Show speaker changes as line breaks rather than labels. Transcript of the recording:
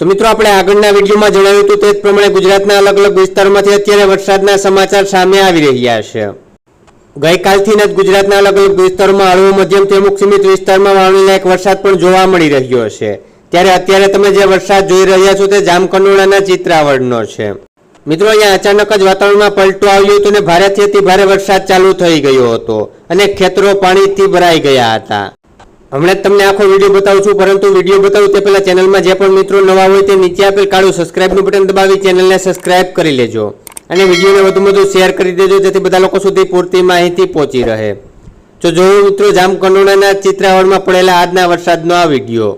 તો મિત્રો, આપણે આગળના વિડીયોમાં જણાવ્યું હતું તે જ પ્રમાણે ગુજરાતના અલગ અલગ વિસ્તારોમાંથી અત્યારે વરસાદના સમાચાર સામે આવી રહ્યા છે. ગઈકાલથી જ ગુજરાતના અલગ અલગ વિસ્તારોમાં હળવો મધ્યમથી અમુક સીમિત વિસ્તારમાં વાવણી એક વરસાદ પણ જોવા મળી રહ્યો છે. ત્યારે અત્યારે તમે જે વરસાદ જોઈ રહ્યા છો તે જામકંડોળાના ચિત્રાવળનો છે. મિત્રો, અહીંયા અચાનક જ વાતાવરણમાં પલટો આવ્યો હતો અને ભારેથી અતિ ભારે વરસાદ ચાલુ થઈ ગયો હતો અને ખેતરો પાણીથી ભરાઈ ગયા હતા. હમણાં જ તમને આખો વીડિયો બતાવું છું, પરંતુ વીડિયો બતાવું તે પહેલાં ચેનલમાં જે પણ મિત્રો નવા હોય તે નીચે આપેલ કાળું સબસ્ક્રાઇબનું બટન દબાવી ચેનલને સબસ્ક્રાઇબ કરી લેજો. અને વિડીયોને વધુમાં વધુ શેર કરી દેજો, જેથી બધા લોકો સુધી પૂરતી માહિતી પહોંચી રહે. તો જોયું મિત્રો જામકંડોળાના ચિત્રાવળમાં પડેલા આજના વરસાદનો આ વીડિયો.